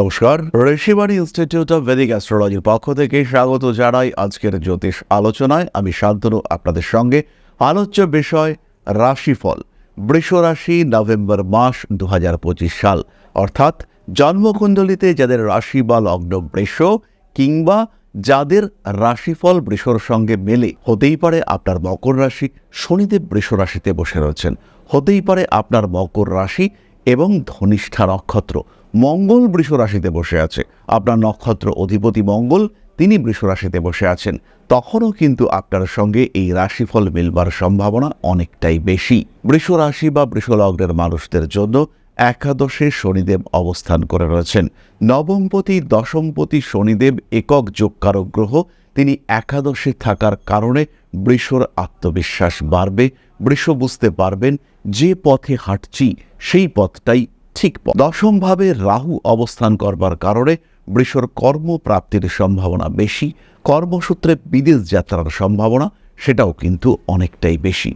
নমস্কার। Rishibani institute of Vedic অ্যাস্ট্রোলজির পক্ষ থেকে স্বাগত জানাই আজকের জ্যোতিষ আলোচনায়। আমি শান্তনু, আপনাদের সঙ্গে আলোচ্য বিষয় রাশিফল। বৃষ রাশি নভেম্বর মাস দুহাজার পঁচিশ সাল। অর্থাৎ জন্মকুণ্ডলিতে যাদের রাশি বা লগ্ন বৃষ কিংবা যাদের রাশিফল বৃষর সঙ্গে মেলে, হতেই পারে আপনার মকর রাশি। শনিদেব বৃষ রাশিতে বসে রয়েছেন। হতেই পারে আপনার মকর রাশি এবং ধনিষ্ঠা নক্ষত্র। মঙ্গল বৃষ রাশিতে বসে আছে। আপনার নক্ষত্র অধিপতি মঙ্গল, তিনি বৃষ রাশিতে বসে আছেন। তখনও কিন্তু আপনার সঙ্গে এই রাশিফল মিলবার সম্ভাবনা অনেকটাই বেশি। বৃষ রাশি বা বৃষলগ্নের মানুষদের জন্য একাদশে শনিদেব অবস্থান করে রয়েছেন। নবমপতি, দশমপতি, শনিদেব একক যোগকারক গ্রহ, তিনি একাদশে থাকার কারণে বৃষর আত্মবিশ্বাস বাড়বে। বৃষ বুঝতে পারবেন, যে পথে হাঁটছি, সেই পথটাই ঠিক দশমভাবে রাহু অবস্থান করবার কারণে বৃষর কর্মপ্রাপ্তির সম্ভাবনা বেশি। কর্মসূত্রে বিদেশ যাত্রার সম্ভাবনা, সেটাও কিন্তু অনেকটাই বেশি।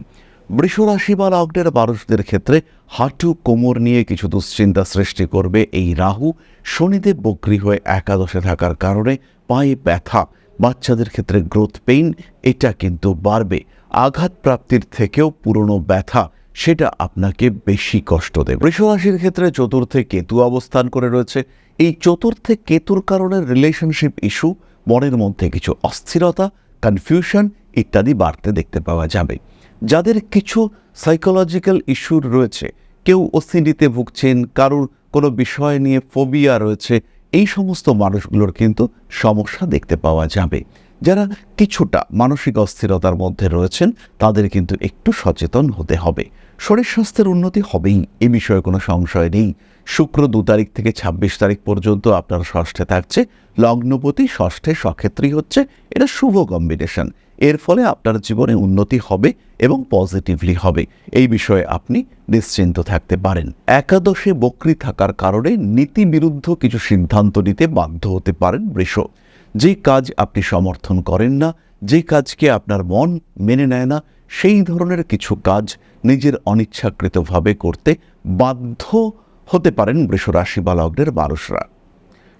বৃষরাশি বা লগ্নের মানুষদের ক্ষেত্রে হাঁটু, কোমর নিয়ে কিছু দুশ্চিন্তা সৃষ্টি করবে এই রাহু। শনিদেব বক্রি হয়ে একাদশে থাকার কারণে পায়ে ব্যথা, বাচ্চাদের ক্ষেত্রে গ্রোথ পেইন এটা কিন্তু বাড়বে। আঘাত প্রাপ্তির থেকেও পুরনো ব্যথা সেটা আপনাকে বেশি কষ্ট দেবে। বৃষরাশির ক্ষেত্রে চতুর্থে কেতু অবস্থান করে রয়েছে। এই চতুর্থে কেতুর কারণে রিলেশনশিপ ইস্যু মনের মধ্যে কিছু অস্থিরতা কনফিউশন ইত্যাদি বাড়তে দেখতে পাওয়া যাবে। যাদের কিছু সাইকোলজিক্যাল ইস্যুর রয়েছে, কেউ অস্থিরিতে ভুগছেন, কারোর কোনো বিষয় নিয়ে ফোবিয়া রয়েছে, এই সমস্ত মানুষগুলোর কিন্তু সমস্যা দেখতে পাওয়া যাবে। যারা কিছুটা মানসিক অস্থিরতার মধ্যে রয়েছেন, তাদের কিন্তু একটু সচেতন হতে হবে। শরীর স্বাস্থ্যের উন্নতি হবেই, এ বিষয়ে কোনো সংশয় নেই। শুক্র দু তারিখ থেকে ২৬ তারিখ পর্যন্ত আপনার ষষ্ঠে থাকছে, লগ্নপতি ষষ্ঠে সক্ষেত্রী হচ্ছে, এটা শুভ কম্বিনেশন এর ফলে আপনার জীবনে উন্নতি হবে এবং পজিটিভলি হবে। এই বিষয়ে আপনি নিশ্চিন্ত থাকতে পারেন। একাদশে বক্রি থাকার কারণে নীতি বিরুদ্ধ কিছু সিদ্ধান্ত নিতে বাধ্য হতে পারেন বৃষ। যে কাজ আপনি সমর্থন করেন না, যে কাজকে আপনার মন মেনে নেয় না, সেই ধরনের কিছু কাজ নিজের অনিচ্ছাকৃতভাবে করতে বাধ্য হতে পারেন বৃষরাশি বা লগ্নের মানুষরা।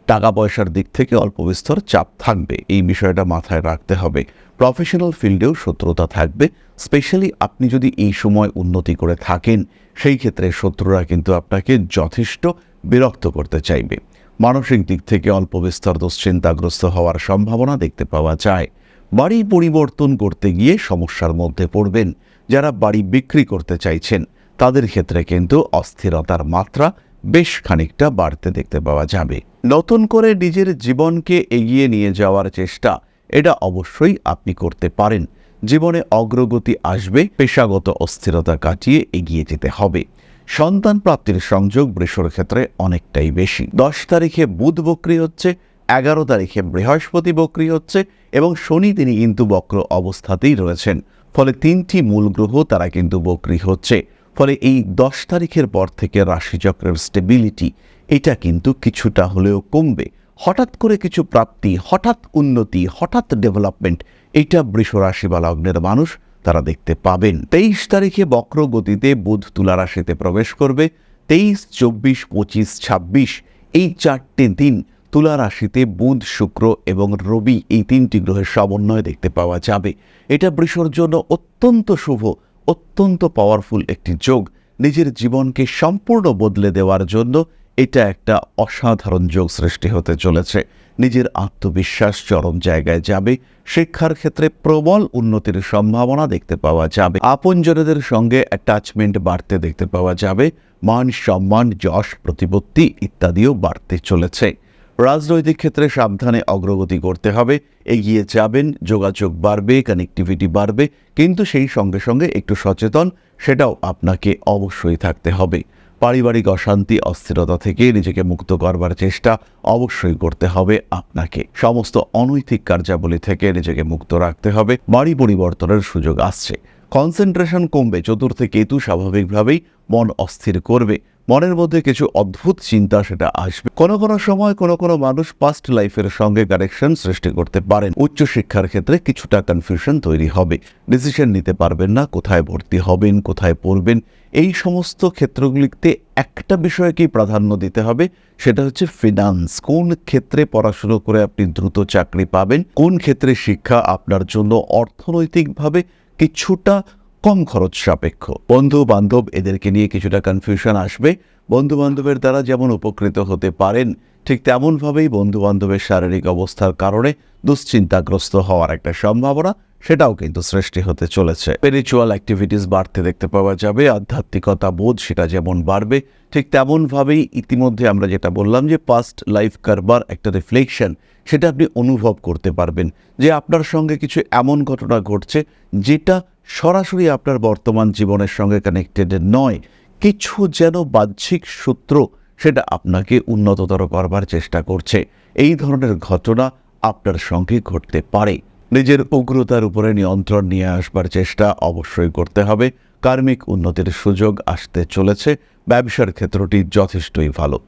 টাকা পয়সার দিক থেকে অল্প বিস্তর চাপ থাকবে, এই বিষয়টা মাথায় রাখতে হবে। প্রফেশনাল ফিল্ডেও শত্রুতা থাকবে, স্পেশালি আপনি যদি এই সময় উন্নতি করে থাকেন, সেই ক্ষেত্রে শত্রুরা কিন্তু আপনাকে যথেষ্ট বিরক্ত করতে চাইবে। মানসিক দিক থেকে অল্প বিস্তর দুশ্চিন্তাগ্রস্ত হওয়ার সম্ভাবনা দেখতে পাওয়া যায়। বাড়ি পরিবর্তন করতে গিয়ে সমস্যার মধ্যে পড়বেন। যারা বাড়ি বিক্রি করতে চাইছেন, তাদের ক্ষেত্রে কিন্তু অস্থিরতার মাত্রা বেশ খানিকটা বাড়তে দেখতে পাওয়া যাবে। নতুন করে নিজের জীবনকে এগিয়ে নিয়ে যাওয়ার চেষ্টা, এটা অবশ্যই আপনি করতে পারেন। জীবনে অগ্রগতি আসবে, পেশাগত অস্থিরতা কাটিয়ে এগিয়ে যেতে হবে। সন্তান প্রাপ্তির সংযোগ বৃষর ক্ষেত্রে অনেকটাই বেশি। দশ তারিখে বুধ বক্রি হচ্ছে, এগারো তারিখে বৃহস্পতি বক্রি হচ্ছে এবং শনি তিনি কিন্তু বক্র অবস্থাতেই রয়েছেন। ফলে তিনটি মূল গ্রহ তারা কিন্তু বক্রি হচ্ছে। ফলে এই দশ তারিখের পর থেকে রাশিচক্রের স্টেবিলিটি এটা কিন্তু কিছুটা হলেও কমবে। হঠাৎ করে কিছু প্রাপ্তি, হঠাৎ উন্নতি, হঠাৎ ডেভেলপমেন্ট এটা বৃষ রাশি বা লগ্নের মানুষ তারা দেখতে পাবেন। তেইশ তারিখে বক্র গতিতে বুধ তুলা রাশিতে প্রবেশ করবে, তেইশ, চব্বিশ, পঁচিশ, ছাব্বিশ, এই চারটে দিন তুলা রাশিতে বুধ, শুক্র এবং রবি এই তিনটি গ্রহের সমন্বয় দেখতে পাওয়া যাবে। এটা বৃষর জন্য অত্যন্ত শুভ, অত্যন্ত পাওয়ারফুল একটি যোগ। নিজের জীবনকে সম্পূর্ণ বদলে দেওয়ার জন্য এটা একটা অসাধারণ যোগ সৃষ্টি হতে চলেছে। নিজের আত্মবিশ্বাস চরম জায়গায় যাবে। শিক্ষার ক্ষেত্রে প্রবল উন্নতির সম্ভাবনা দেখতে পাওয়া যাবে। আপনজনেদের সঙ্গে অ্যাটাচমেন্ট বাড়তে দেখতে পাওয়া যাবে। মান সম্মান, যশ, প্রতিপত্তি ইত্যাদিও বাড়তে চলেছে। রাজনৈতিক ক্ষেত্রে সাবধানে অগ্রগতি করতে হবে। এগিয়ে যাবেন, যোগাযোগ বাড়বে কানেক্টিভিটি বাড়বে। কিন্তু সেই সঙ্গে সঙ্গে একটু সচেতন, সেটাও আপনাকে অবশ্যই থাকতে হবে। পারিবারিক অশান্তি, অস্থিরতা থেকে নিজেকে মুক্ত করবার চেষ্টা অবশ্যই করতে হবে আপনাকে। সমস্ত অনৈতিক কার্যাবলী থেকে নিজেকে মুক্ত রাখতে হবে। বাড়ি পরিবর্তনের সুযোগ আসছে। কনসেন্ট্রেশন কমবে, চতুর্থে কেতু স্বাভাবিকভাবেই মন অস্থির করবে। মনের মধ্যে কিছু অদ্ভুত চিন্তা সেটা আসবে। কোনো কোনো সময় কোনো কোনো মানুষ পাস্ট লাইফের সঙ্গে কানেকশন সৃষ্টি করতে পারেন। উচ্চশিক্ষার ক্ষেত্রে কিছুটা কনফিউশন তৈরি হবে। ডিসিশন নিতে পারবেন না, কোথায় ভর্তি হবেন, কোথায় পড়বেন এই সমস্ত ক্ষেত্রগুলিতে একটা বিষয়কেই প্রাধান্য দিতে হবে, সেটা হচ্ছে ফিনান্স কোন ক্ষেত্রে পড়াশুনো করে আপনি দ্রুত চাকরি পাবেন? কোন ক্ষেত্রে শিক্ষা আপনার জন্য অর্থনৈতিকভাবে কিছুটা কম খরচ সাপেক্ষ? বন্ধু বান্ধব এদেরকে নিয়ে কিছুটা কনফিউশন আসবে। বন্ধু বান্ধবের দ্বারা যেমন উপকৃত হতে পারেন, ঠিক তেমনভাবেই বন্ধু বান্ধবের শারীরিক অবস্থার কারণে দুশ্চিন্তাগ্রস্ত হওয়ার একটা সম্ভাবনা সেটাও কিন্তু সৃষ্টি হতে চলেছে। স্পিরিচুয়াল অ্যাক্টিভিটিস বাড়তে দেখতে পাওয়া যাবে, আধ্যাত্মিকতা বোধ সেটা যেমন বাড়বে, ঠিক তেমনভাবেই ইতিমধ্যে আমরা যেটা বললাম যে পাস্ট লাইফ কারবার একটা রিফ্লেকশন সেটা আপনি অনুভব করতে পারবেন যে আপনার সঙ্গে কিছু এমন ঘটনা ঘটছে যেটা সরাসরি আপনার বর্তমান জীবনের সঙ্গে কানেক্টেড নয়। কিছু যেন বাহ্যিক সূত্র সেটা আপনাকে উন্নততর করবার চেষ্টা করছে। এই ধরনের ঘটনা আপনার সঙ্গে ঘটতে পারে। নিজের উগ্রতার উপরে নিয়ন্ত্রণ নিয়ে আসবার চেষ্টা অবশ্যই করতে হবে। কার্মিক উন্নতির সুযোগ আসতে চলেছে। ব্যবসার ক্ষেত্রটি যথেষ্টই ভালো।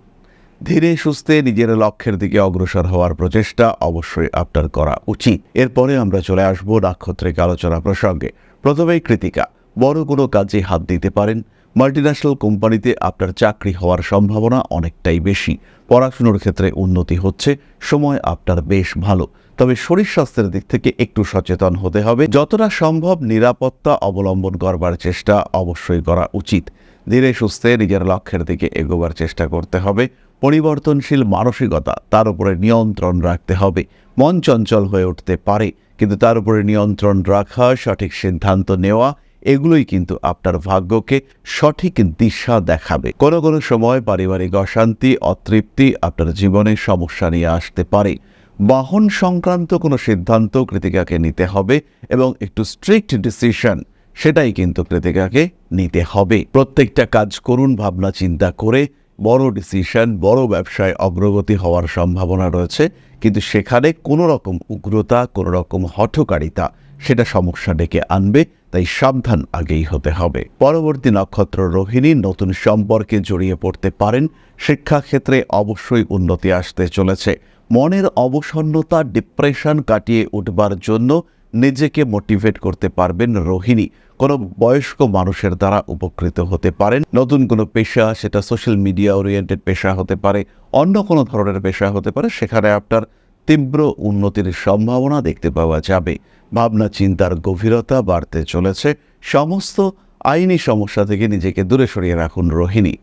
ধীরে সুস্থে নিজের লক্ষ্যের দিকে অগ্রসর হওয়ার প্রচেষ্টা অবশ্যই আপনার করা উচিত। এরপরে আমরা চলে আসব নাক্ষত্রিক আলোচনা প্রসঙ্গে। প্রথমেই কৃতিকা, বড় কোনো কাজে হাত দিতে পারেন? মাল্টিন্যাশনাল কোম্পানিতে আপনার চাকরি হওয়ার সম্ভাবনা অনেকটাই বেশি। পড়াশুনোর ক্ষেত্রে উন্নতি হচ্ছে। সময় আপনার বেশ ভালো। তবে শরীর স্বাস্থ্যের দিক থেকে একটু সচেতন হতে হবে। যতটা সম্ভব নিরাপত্তা অবলম্বন করবার চেষ্টা অবশ্যই করা উচিত। ধীরে সুস্থে নিজের লক্ষ্যের দিকে এগোবার চেষ্টা করতে হবে। পরিবর্তনশীল মানসিকতা তার উপরে নিয়ন্ত্রণ রাখতে হবে। মন চঞ্চল হয়ে উঠতে পারে, কিন্তু তার উপরে নিয়ন্ত্রণ রাখা, সঠিক সিদ্ধান্ত নেওয়া, এগুলোই কিন্তু আপনার ভাগ্যকে সঠিক দিশা দেখাবে। কোনো কোনো সময় পারিবারিক অশান্তি, অতৃপ্তি আপনার জীবনে সমস্যা নিয়ে আসতে পারে। বাহন সংক্রান্ত কোনো সিদ্ধান্ত কৃতিকাকে নিতে হবে এবং একটু স্ট্রিক্ট ডিসিশন সেটাই কিন্তু কৃতিকাকে নিতে হবে। প্রত্যেকটা কাজ করুন, ভাবনা চিন্তা করে, বড় ডিসিশন বড় ব্যবসায় অগ্রগতি হওয়ার সম্ভাবনা রয়েছে, কিন্তু সেখানে কোনো রকম উগ্রতা, কোনো রকম হঠকারিতা সেটা সমস্যা ডেকে আনবে, তাই সাবধান আগেই হতে হবে। পরবর্তী নক্ষত্র রোহিণী নতুন সম্পর্কে জড়িয়ে পড়তে পারেন, শিক্ষাক্ষেত্রে অবশ্যই উন্নতি আসতে চলেছে। মনের অবসন্নতা ডিপ্রেশন কাটিয়ে উঠবার জন্য নিজেকে মোটিভেট করতে পারবেন রোহিণী। কোনো বয়স্ক মানুষের দ্বারা উপকৃত হতে পারেন। নতুন কোনো পেশা, সেটা সোশ্যাল মিডিয়া ওরিয়েন্টেড পেশা হতে পারে, অন্য কোনো ধরনের পেশা হতে পারে, সেখানে আপনার তীব্র উন্নতির সম্ভাবনা দেখতে পাওয়া যাবে। ভাবনা, চিন্তার গভীরতা বাড়তে চলেছে। সমস্ত আইনি সমস্যা থেকে নিজেকে দূরে সরিয়ে রাখুন রোহিণী।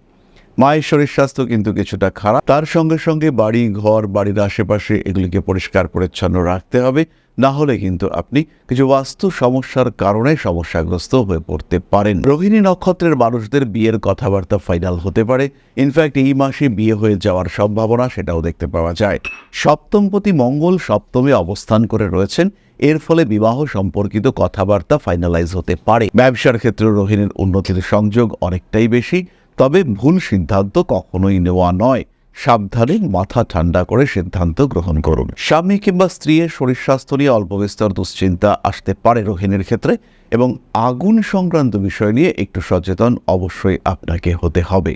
মায়ের শরীর স্বাস্থ্য কিন্তু কিছুটা খারাপ। তার সঙ্গে সঙ্গে বাড়ি, ঘর, বাড়ির আশেপাশে এগুলিকে পরিষ্কার, পরিচ্ছন্ন রাখতে হবে। না হলে কিন্তু আপনি কিছু বাস্তু সমস্যার কারণে সমস্যাগ্রস্ত হয়ে পড়তে পারেন। রোহিণী নক্ষত্রের মানুষদের বিয়ের কথাবার্তা ফাইনাল হতে পারে। ইনফ্যাক্ট এই মাসে বিয়ে হয়ে যাওয়ার সম্ভাবনা সেটাও দেখতে পাওয়া যায়। সপ্তমপতি মঙ্গল সপ্তমে অবস্থান করে রয়েছেন। এর ফলে বিবাহ সম্পর্কিত কথাবার্তা ফাইনালাইজ হতে পারে। ব্যবসার ক্ষেত্রে রোহিণীর উন্নতির সংযোগ অনেকটাই বেশি। তবে ভুল সিদ্ধান্ত কখনোই নেওয়া নয়। সাবধানে মাথা ঠান্ডা করে সিদ্ধান্ত গ্রহণ করুন। স্বামী কিংবা স্ত্রীর শরীর স্বাস্থ্য নিয়ে অল্প বিস্তর দুশ্চিন্তা আসতে পারে রোহিণীর ক্ষেত্রে এবং আগুন সংক্রান্ত বিষয় নিয়ে একটু সচেতন অবশ্যই আপনাকে হতে হবে।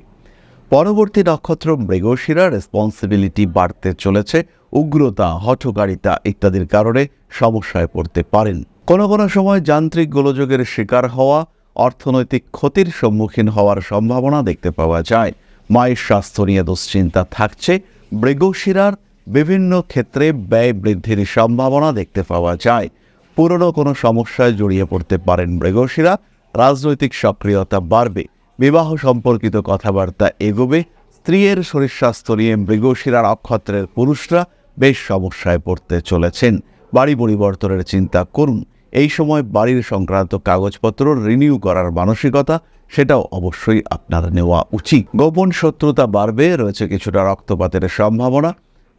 পরবর্তী নক্ষত্র মৃগশিরা রেসপন্সিবিলিটি বাড়তে চলেছে, উগ্রতা, হঠকারিতা ইত্যাদির কারণে সমস্যায় পড়তে পারেন। কোনো কোনো সময় যান্ত্রিক গোলযোগের শিকার হওয়া অর্থনৈতিক ক্ষতির সম্মুখীন হওয়ার সম্ভাবনা দেখতে পাওয়া যায়। মায়ের স্বাস্থ্য নিয়ে দুশ্চিন্তা থাকছে। মৃগশিরার বিভিন্ন ক্ষেত্রে ব্যয় বৃদ্ধির সম্ভাবনা দেখতে পাওয়া যায়। পুরনো কোনো সমস্যায় জড়িয়ে পড়তে পারেন মৃগশিরা রাজনৈতিক সক্রিয়তা বাড়বে। বিবাহ সম্পর্কিত কথাবার্তা এগোবে। স্ত্রীর শরীর স্বাস্থ্য নিয়ে মৃগশিরার নক্ষত্রের পুরুষরা বেশ সমস্যায় পড়তে চলেছেন। বাড়ি পরিবর্তনের চিন্তা করুন। এই সময় বাড়ির সংক্রান্ত কাগজপত্র রিনিউ করার মানসিকতা, সেটাও অবশ্যই আপনার নেওয়া উচিত। গোপন শত্রুতা বাড়বে, রয়েছে কিছুটা রক্তপাতের সম্ভাবনা।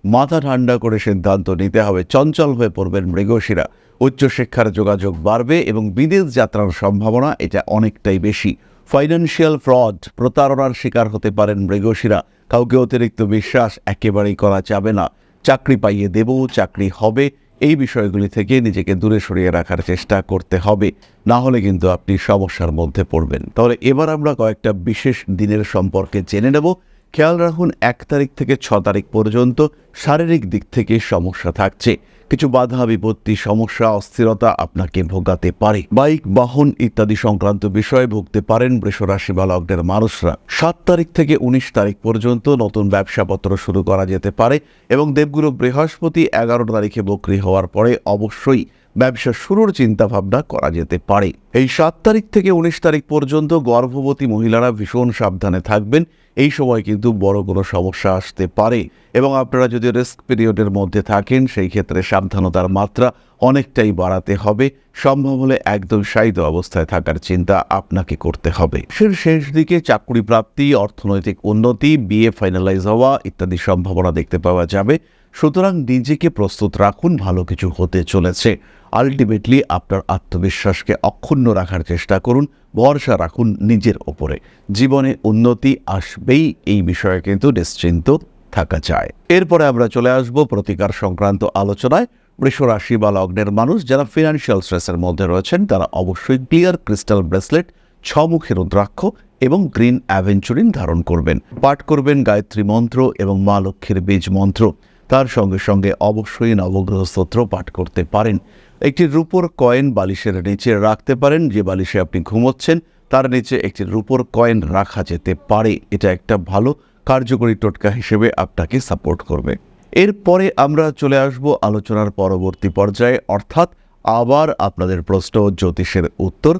মাথা ঠান্ডা করে সিদ্ধান্ত নিতে হবে, চঞ্চল হয়ে পড়বেন মৃগশিরা। উচ্চশিক্ষার যোগাযোগ বাড়বে এবং বিদেশ যাত্রার সম্ভাবনা, এটা অনেকটাই বেশি। ফাইন্যান্সিয়াল ফ্রড প্রতারণার শিকার হতে পারেন মৃগশিরা। কাউকে অতিরিক্ত বিশ্বাস একেবারেই করা যাবে না। চাকরি পাইয়ে দেব, চাকরি হবে এই বিষয়গুলি থেকে নিজেকে দূরে সরিয়ে রাখার চেষ্টা করতে হবে। না হলে কিন্তু আপনি সমস্যার মধ্যে পড়বেন। তাহলে এবার আমরা কয়েকটা বিশেষ দিনের সম্পর্কে জেনে নেব। খেয়াল রাখুন, এক তারিখ থেকে ছ তারিখ পর্যন্ত শারীরিক দিক থেকে সমস্যা থাকছে। কিছু বাধা বিপত্তি, সমস্যা, অস্থিরতা আপনাকে ভোগাতে পারে। বাইক, বাহন ইত্যাদি সংক্রান্ত বিষয়ে ভুগতে পারেন বৃষরাশি বা লগ্নের মানুষরা। সাত তারিখ থেকে উনিশ তারিখ পর্যন্ত নতুন ব্যবসাপত্র শুরু করা যেতে পারে এবং দেবগুরু বৃহস্পতি এগারো তারিখে বকরি হওয়ার পরে অবশ্যই ব্যবসা শুরুর চিন্তা ভাবনা করা যেতে পারে। এই সাত তারিখ থেকে উনিশ তারিখ পর্যন্ত গর্ভবতী মহিলারা ভীষণ সাবধানে থাকবেন। এই সময় কিন্তু বড় কোনো সমস্যা আসতে পারে এবং আপনারা যদি রিস্ক পিরিয়ডের মধ্যে থাকেন, সেই ক্ষেত্রে সাবধানতার মাত্রা অনেকটাই বাড়াতে হবে। সম্ভব হলে একদম সাইদ অবস্থায় থাকার চিন্তা আপনাকে করতে হবে। সের শেষ দিকে চাকরি প্রাপ্তি, অর্থনৈতিক উন্নতি বিয়ে ফাইনালাইজ হওয়া ইত্যাদি সম্ভাবনা দেখতে পাওয়া যাবে। সুতরাং নিজেকে প্রস্তুত রাখুন, ভালো কিছু হতে চলেছে। আলটিমেটলি আপনার আত্মবিশ্বাসকে অক্ষুণ্ণ রাখার চেষ্টা করুন, ভরসা রাখুন নিজের ওপরে। জীবনে উন্নতি আসবেই, এই বিষয়ে কিন্তু নিশ্চিন্ত থাকা যায়। এরপরে আমরা চলে আসব প্রতিকার সংক্রান্ত আলোচনায়। রাশি বা লগ্নের মানুষ যারা ফিনান্সিয়াল স্ট্রেসের মধ্যে রয়েছেন, তারা অবশ্যই ক্লিয়ার ক্রিস্টাল ব্রেসলেট ছমুখী রুদ্রাক্ষ এবং গ্রিন অ্যাভেঞ্চুরিন ধারণ করবেন। পাঠ করবেন গায়ত্রী মন্ত্র এবং মা লক্ষ্মীর বীজ মন্ত্র। তার সঙ্গে সঙ্গে অবশ্যই নবগ্রহ স্তোত্র পাঠ করতে পারেন। একটি রূপোর কয়েন বালিশের নিচে রাখতে পারেন, যে বালিশে আপনি ঘুমোচ্ছেন, তার নিচে একটি রূপোর কয়েন রাখা যেতে পারে। এটা একটা ভালো কার্যকরী টোটকা হিসেবে আপনাকে সাপোর্ট করবে। এরপরে আমরা চলে আসব আলোচনার পরবর্তী পর্যায়ে। অর্থাৎ আবার আপনাদের প্রশ্ন জ্যোতিষের উত্তর।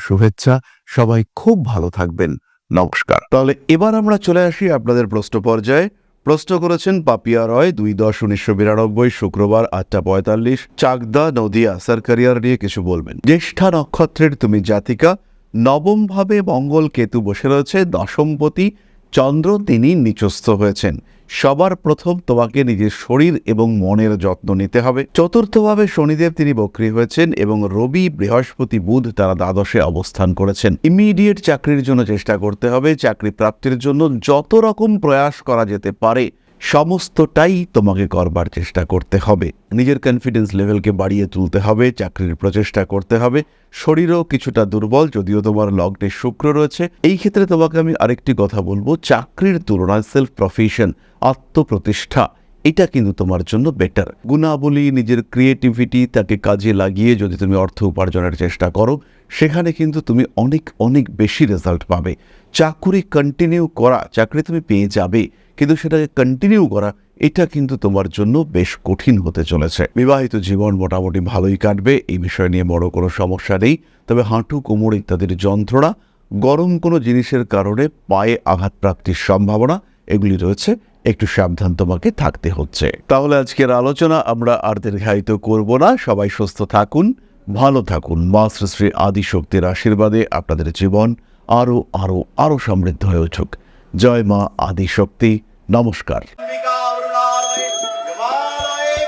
শুভেচ্ছা। সবাই খুব ভালো থাকবেন। নমস্কার। তাহলে এবার আমরা চলে আসি আপনাদের প্রশ্ন পর্যায়ে। প্রশ্ন করেছেন পাপিয়া রয়, দুই দশ উনিশশো বিরানব্বই, শুক্রবার আটটা পঁয়তাল্লিশ। চাকদা, নদিয়া স্যার নিয়ে কিছু বলবেন। জ্যেষ্ঠা নক্ষত্রের তুমি জাতিকা, নবম ভাবে মঙ্গল কেতু বসে রয়েছে দশমপতি চন্দ্র তিনি নিচস্থ হয়েছেন। সবার প্রথম তোমাকে নিজের শরীর এবং মনের যত্ন নিতে হবে। চতুর্থভাবে শনিদেব তিনি বক্রী হয়েছেন এবং রবি, বৃহস্পতি, বুধ তারা দ্বাদশে অবস্থান করেছেন। ইমিডিয়েট চাকরির জন্য চেষ্টা করতে হবে চাকরি প্রাপ্তির জন্য যত রকম প্রয়াস করা যেতে পারে সমস্তটাই তোমাকে করবার চেষ্টা করতে হবে। নিজের কনফিডেন্স লেভেলকে বাড়িয়ে তুলতে হবে, চাকরির প্রচেষ্টা করতে হবে, শরীরও কিছুটা দুর্বল, যদিও তোমার লগ্নে শুক্র রয়েছে। এই ক্ষেত্রে তোমাকে আমি আরেকটি কথা বলব, চাকরির তুলনায় সেলফ প্রফেশন আত্মপ্রতিষ্ঠা, এটা কিন্তু তোমার জন্য বেটার গুণাবলী, নিজের ক্রিয়েটিভিটি তাকে কাজে লাগিয়ে যদি তুমি অর্থ উপার্জনের চেষ্টা করো, সেখানে কিন্তু তুমি অনেক অনেক বেশি রেজাল্ট পাবে। চাকুরি কন্টিনিউ করা, চাকরি তুমি পেয়ে যাবে। কিন্তু সেটাকে কন্টিনিউ করা, এটা কিন্তু তোমার জন্য বেশ কঠিন হতে চলেছে। বিবাহিত জীবন মোটামুটি ভালোই কাটবে, এই বিষয় নিয়ে বড় কোনো সমস্যা নেই। তবে হাঁটু, কোমর ইত্যাদির যন্ত্রণা, গরম কোনো জিনিসের কারণে পায়ে আঘাত প্রাপ্তির সম্ভাবনা, এগুলি রয়েছে। একটু সাবধান তোমাকে থাকতে হচ্ছে। তাহলে আজকের আলোচনা আমরা আর দীর্ঘায়িত করব না। সবাই সুস্থ থাকুন, ভালো থাকুন। মা শ্রী আদিশক্তির আশীর্বাদে আপনাদের জীবন আরও আরও আরও সমৃদ্ধ হয়ে উঠুক। জয় মা আদিশক্তি। নমস্কার। অম্বিকা অরুণালয়ে হিমালয়ে